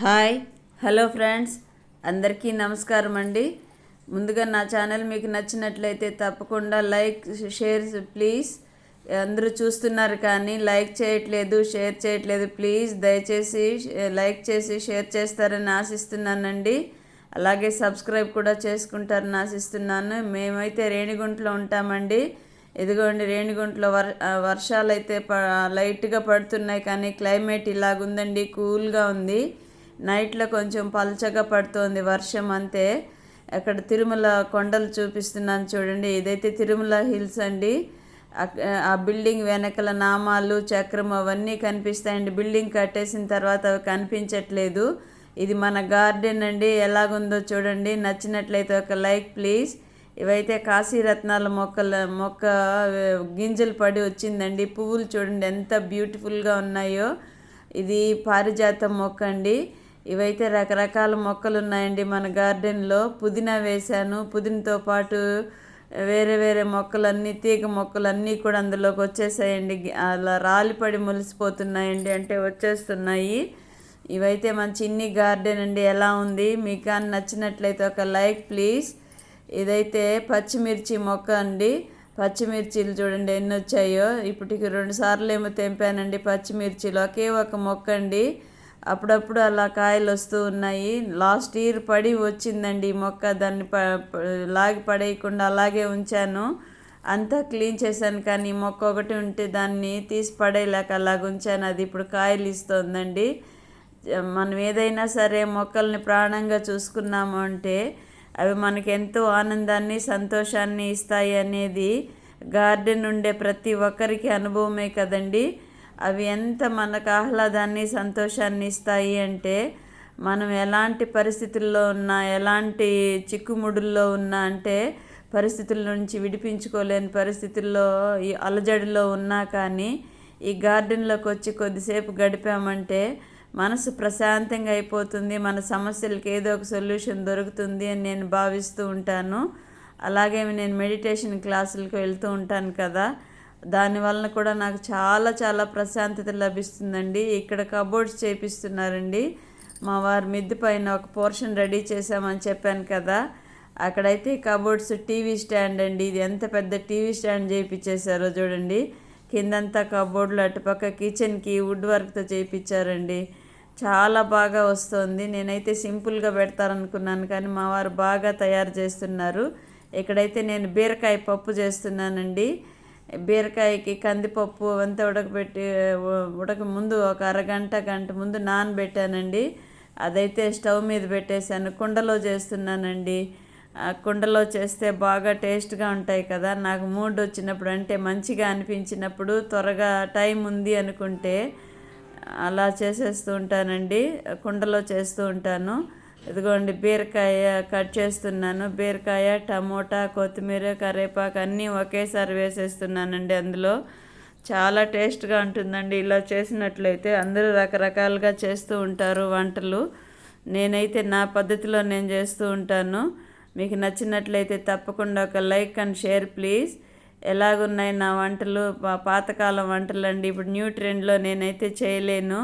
Hi hello friends. అందరికీ నమస్కారం అండి. ముందుగా నా ఛానల్ మీకు నచ్చినట్లయితే తప్పకుండా లైక్ షేర్ ప్లీజ్. అందరూ చూస్తున్నారు కానీ లైక్ చేయట్లేదు షేర్ చేయట్లేదు. ప్లీజ్ దయచేసి లైక్ చేసి షేర్ చేస్తారని ఆశిస్తున్నానండి. అలాగే సబ్స్క్రైబ్ కూడా చేసుకుంటారని ఆశిస్తున్నాను. మేమైతే రేణిగుంటలో ఉంటామండి. ఇదిగోండి రేణిగుంటలో వర్ వర్షాలు అయితే ప లైట్గా పడుతున్నాయి కానీ క్లైమేట్ ఇలాగుందండి కూల్గా ఉంది. నైట్లో కొంచెం పలచగా పడుతోంది వర్షం అంతే. అక్కడ తిరుమల కొండలు చూపిస్తున్నాను చూడండి. ఇదైతే తిరుమల హిల్స్ అండి. ఆ బిల్డింగ్ వెనకల నామాలు చక్రం అవన్నీ కనిపిస్తాయండి. బిల్డింగ్ కట్టేసిన తర్వాత అవి కనిపించట్లేదు. ఇది మన గార్డెన్ అండి. ఎలాగుందో చూడండి. నచ్చినట్లయితే ఒక లైక్ ప్లీజ్. ఇవైతే కాశీరత్నాల మొక్కల మొక్క గింజలు పడి వచ్చిందండి. పువ్వులు చూడండి ఎంత బ్యూటిఫుల్గా ఉన్నాయో. ఇది పారిజాతం మొక్క అండి. ఇవైతే రకరకాల మొక్కలు ఉన్నాయండి మన గార్డెన్లో పుదీనా వేశాను. పుదీనతో పాటు వేరే వేరే మొక్కలన్నీ తీగ మొక్కలన్నీ కూడా అందులోకి వచ్చేసాయండి. అలా రాలిపడి ములిసిపోతున్నాయండి. అంటే వచ్చేస్తున్నాయి. ఇవైతే మన చిన్ని గార్డెన్ అండి. ఎలా ఉంది? మీకు కానీ నచ్చినట్లయితే ఒక లైక్ ప్లీజ్. ఇదైతే పచ్చిమిర్చి మొక్క అండి. పచ్చిమిర్చీలు చూడండి ఎన్ని వచ్చాయో. ఇప్పటికి రెండు సార్లు ఏమో తెంపానండి పచ్చిమిర్చిలు. ఒకే ఒక మొక్క అండి. అప్పుడప్పుడు అలా కాయలు వస్తూ ఉన్నాయి. లాస్ట్ ఇయర్ పడి వచ్చిందండి మొక్క. దాన్ని ప లాగి పడేయకుండా అలాగే ఉంచాను. అంతా క్లీన్ చేశాను కానీ మొక్క ఒకటి ఉంటే దాన్ని తీసి పడేయలేక అలాగ ఉంచాను. అది ఇప్పుడు కాయలు ఇస్తోందండి మనం ఏదైనా సరే మొక్కల్ని ప్రాణంగా చూసుకున్నాము అంటే అవి మనకు ఎంతో ఆనందాన్ని సంతోషాన్ని ఇస్తాయి అనేది గార్డెన్ ఉండే ప్రతి ఒక్కరికి అనుభవమే కదండీ. అవి ఎంత మనకు ఆహ్లాదాన్ని సంతోషాన్ని ఇస్తాయి అంటే మనం ఎలాంటి పరిస్థితుల్లో ఉన్నా ఎలాంటి చిక్కుముడుల్లో ఉన్నా అంటే పరిస్థితుల నుంచి విడిపించుకోలేని పరిస్థితుల్లో ఈ అలజడిలో ఉన్నా కానీ ఈ గార్డెన్లోకి వచ్చి కొద్దిసేపు గడిపామంటే మనసు ప్రశాంతంగా అయిపోతుంది మన సమస్యలకి ఏదో ఒక సొల్యూషన్ దొరుకుతుంది అని నేను భావిస్తూ ఉంటాను. అలాగే నేను మెడిటేషన్ క్లాసులకు వెళ్తూ ఉంటాను కదా. దానివలన కూడా నాకు చాలా చాలా ప్రశాంతత లభిస్తుందండి. ఇక్కడ కబోర్డ్స్ చేపిస్తున్నారండి. మా వారి మిద్ది పైన ఒక పోర్షన్ రెడీ చేసామని చెప్పాను కదా. అక్కడైతే కబోర్డ్స్ టీవీ స్టాండ్ అండి. ఇది ఎంత పెద్ద టీవీ స్టాండ్ చేయించేశారో చూడండి. కిందంతా కబోర్డులు అటుపక్క కిచెన్కి వుడ్ వర్క్తో చేయించారండి చాలా బాగా వస్తుంది. నేనైతే సింపుల్గా పెడతారనుకున్నాను కానీ మా వారు బాగా తయారు చేస్తున్నారు. ఇక్కడైతే నేను బీరకాయ పప్పు చేస్తున్నానండి. బీరకాయకి కందిపప్పు అంతా ఉడకబెట్టి ఉడక ముందు ఒక అరగంట గంట ముందు నానబెట్టానండి. అదైతే స్టవ్ మీద పెట్టేశాను. కుండలో చేస్తున్నానండి. కుండలో చేస్తే బాగా టేస్ట్గా ఉంటాయి కదా. నాకు మూడ్ వచ్చినప్పుడు అంటే మంచిగా అనిపించినప్పుడు త్వరగా టైం ఉంది అనుకుంటే అలా చేసేస్తూ ఉంటానండి. కుండలో చేస్తూ ఉంటాను. ఇదిగోండి బీరకాయ కట్ చేస్తున్నాను. బీరకాయ టమోటా కొత్తిమీర కరివేపాకు అన్నీ ఒకేసారి వేసేస్తున్నానండి అందులో. చాలా టేస్ట్గా ఉంటుందండి. ఇలా చేసినట్లయితే అందరూ రకరకాలుగా చేస్తూ ఉంటారు వంటలు. నేనైతే నా పద్ధతిలో నేను చేస్తూ ఉంటాను. మీకు నచ్చినట్లయితే తప్పకుండా ఒక లైక్ అండ్ షేర్ ప్లీజ్. ఎలాగున్నాయి నా వంటలు? పాతకాలం వంటలు అండి ఇప్పుడు న్యూ ట్రెండ్లో నేనైతే చేయలేను.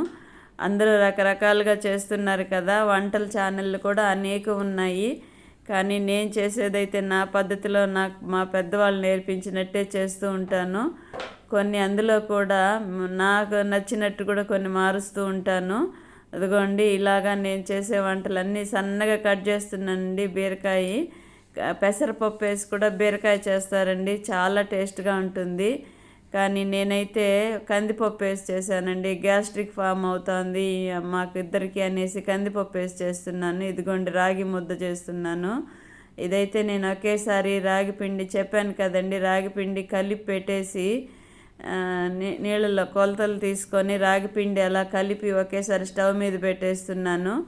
అందరూ రకరకాలుగా చేస్తున్నారు కదా. వంటల ఛానళ్ళు కూడా అనేక ఉన్నాయి. కానీ నేను చేసేదైతే నా పద్ధతిలో నాకు మా పెద్దవాళ్ళు నేర్పించినట్టే చేస్తూ ఉంటాను. కొన్ని అందులో కూడా నాకు నచ్చినట్టు కూడా కొన్ని మారుస్తూ ఉంటాను. అదిగోండి ఇలాగా నేను చేసే వంటలన్నీ సన్నగా కట్ చేస్తున్నానండి బీరకాయ. పెసరపప్పు వేసి కూడా బీరకాయ చేస్తారండి. చాలా టేస్ట్గా ఉంటుంది. కానీ నేనైతే కందిపప్పు వేసి చేశానండి. గ్యాస్ట్రిక్ ఫామ్ అవుతుంది. మాకు ఇద్దరికి అనేసి కందిపప్పు వేసి చేస్తున్నాను. ఇదిగోండి రాగి ముద్ద చేస్తున్నాను. ఇదైతే నేను ఒకేసారి రాగి పిండి చెప్పాను కదండి. రాగి పిండి కలిపి పెట్టేసి నీ- నీళ్ళలో కొలతలు తీసుకొని రాగి పిండి అలా కలిపి ఒకేసారి స్టవ్ మీద పెట్టేస్తున్నాను.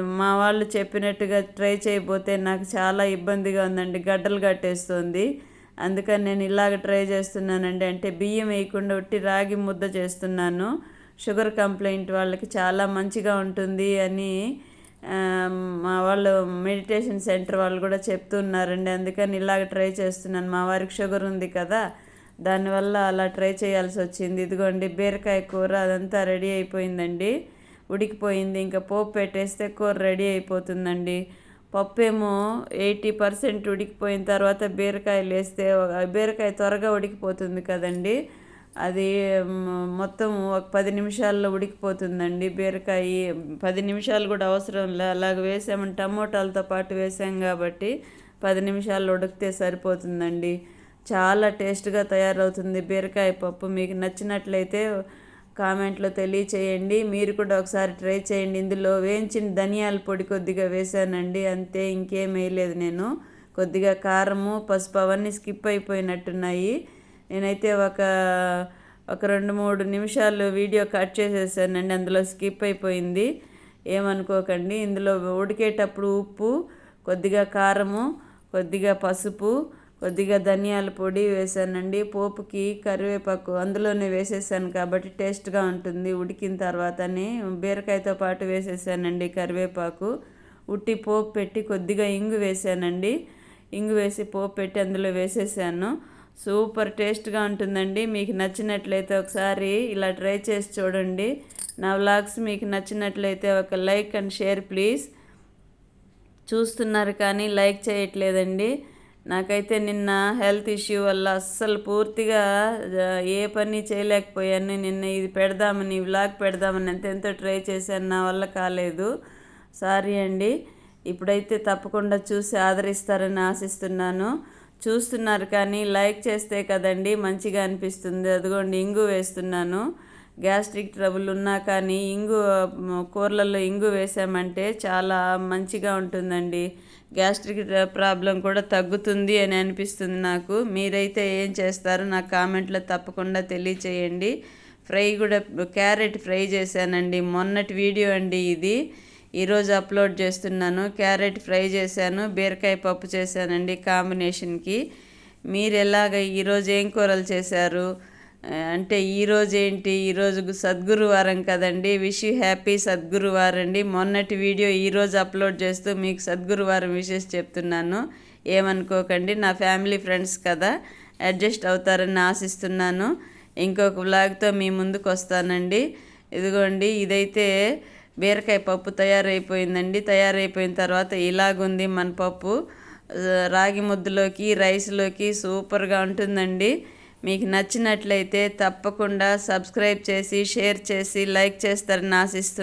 మా వాళ్ళు చెప్పినట్టుగా ట్రై చేయబోతే నాకు చాలా ఇబ్బందిగా ఉందండి. గడ్డలు కట్టేస్తుంది. అందుకని నేను ఇలాగ ట్రై చేస్తున్నానండి. అంటే బియ్యం వేయకుండా ఉట్టి రాగి ముద్ద చేస్తున్నాను. షుగర్ కంప్లైంట్ వాళ్ళకి చాలా మంచిగా ఉంటుంది అని మా వాళ్ళు మెడిటేషన్ సెంటర్ వాళ్ళు కూడా చెప్తున్నారండి. అందుకని ఇలాగ ట్రై చేస్తున్నాను. మా వారికి షుగర్ ఉంది కదా దానివల్ల అలా ట్రై చేయాల్సి వచ్చింది. ఇదిగోండి బీరకాయ కూర అదంతా రెడీ అయిపోయిందండి. ఉడికిపోయింది. ఇంకా పోపు పెట్టేస్తే కూర రెడీ అయిపోతుందండి. పప్పు ఏమో ఎయిటీ పర్సెంట్ ఉడికిపోయిన తర్వాత బీరకాయలు వేస్తే బీరకాయ త్వరగా ఉడికిపోతుంది కదండి. అది మొత్తం ఒక పది నిమిషాల్లో ఉడికిపోతుందండి బీరకాయ. పది నిమిషాలు కూడా అవసరం లే. అలాగ వేసామని టమోటాలతో పాటు వేసాం కాబట్టి పది నిమిషాల్లో ఉడికితే సరిపోతుందండి. చాలా టేస్ట్గా తయారవుతుంది బీరకాయ పప్పు. మీకు నచ్చినట్లయితే కామెంట్లో తెలియచేయండి. మీరు కూడా ఒకసారి ట్రై చేయండి. ఇందులో వేయించిన ధనియాల పొడి కొద్దిగా వేసానండి అంతే ఇంకేం వేయలేదు నేను. కొద్దిగా కారము పసుపు అవన్నీ స్కిప్ అయిపోయినట్టున్నాయి. నేనైతే ఒక ఒక రెండు మూడు నిమిషాలు వీడియో కట్ చేసేసానండి. అందులో స్కిప్ అయిపోయింది. ఏమనుకోకండి. ఇందులో ఉడికేటప్పుడు ఉప్పు కొద్దిగా కారము కొద్దిగా పసుపు కొద్దిగా ధనియాల పొడి వేసానండి. పోపుకి కరివేపాకు అందులోనే వేసేసాను కాబట్టి టేస్ట్గా ఉంటుంది. ఉడికిన తర్వాతనే బీరకాయతో పాటు వేసేసానండి కరివేపాకు. ఉట్టి పోపు పెట్టి కొద్దిగా ఇంగు వేసానండి. ఇంగు వేసి పోపు పెట్టి అందులో వేసేసాను. సూపర్ టేస్ట్గా ఉంటుందండి. మీకు నచ్చినట్లయితే ఒకసారి ఇలా ట్రై చేసి చూడండి. నా వ్లాగ్స్ మీకు నచ్చినట్లయితే ఒక లైక్ అండ్ షేర్ ప్లీజ్. చూస్తున్నారు కానీ లైక్ చేయట్లేదండి. నాకైతే నిన్న హెల్త్ ఇష్యూ వల్ల అస్సలు పూర్తిగా ఏ పని చేయలేకపోయాను. నిన్న ఇది పెడదామని వ్లాగ్ పెడదామని ఎంతెంతో ట్రై చేశాను. నా వల్ల కాలేదు. సారీ అండి. ఇప్పుడైతే తప్పకుండా చూసి ఆదరిస్తారని ఆశిస్తున్నాను. చూస్తున్నారు కానీ లైక్ చేస్తే కదండి మంచిగా అనిపిస్తుంది. అదిగోండి ఇంగు వేస్తున్నాను. గ్యాస్ట్రిక్ ట్రబుల్ ఉన్నా కానీ ఇంగు కూరలలో ఇంగు వేసామంటే చాలా మంచిగా ఉంటుందండి. గ్యాస్ట్రిక్ ప్రాబ్లం కూడా తగ్గుతుంది అని అనిపిస్తుంది నాకు. మీరైతే ఏం చేస్తారో నా కామెంట్లో తప్పకుండా తెలియచేయండి. ఫ్రై కూడా క్యారెట్ ఫ్రై చేశానండి. మొన్నటి వీడియో అండి ఇది. ఈరోజు అప్లోడ్ చేస్తున్నాను. క్యారెట్ ఫ్రై చేశాను. బీరకాయ పప్పు చేశానండి కాంబినేషన్కి. మీరు ఎలాగ ఈరోజు ఏం కూరలు చేశారు? అంటే ఈరోజు ఏంటి? ఈరోజు సద్గురువారం కదండి. విష్ యూ హ్యాపీ సద్గురువారం అండి. మొన్నటి వీడియో ఈరోజు అప్లోడ్ చేస్తూ మీకు సద్గురువారం విషెస్ చెప్తున్నాను. ఏమనుకోకండి నా ఫ్యామిలీ ఫ్రెండ్స్ కదా అడ్జస్ట్ అవుతారని ఆశిస్తున్నాను. ఇంకొక వ్లాగ్తో మీ ముందుకు వస్తానండి. ఇదిగోండి ఇదైతే బీరకాయ పప్పు తయారైపోయిందండి. తయారైపోయిన తర్వాత ఇలాగుంది మన పప్పు. రాగి ముద్దలోకి రైస్లోకి సూపర్గా ఉంటుందండి. మీకు నచ్చినట్లయితే తప్పకుండా సబ్స్క్రైబ్ చేసి షేర్ చేసి లైక్ చేస్తారని ఆశిస్తున్నాను.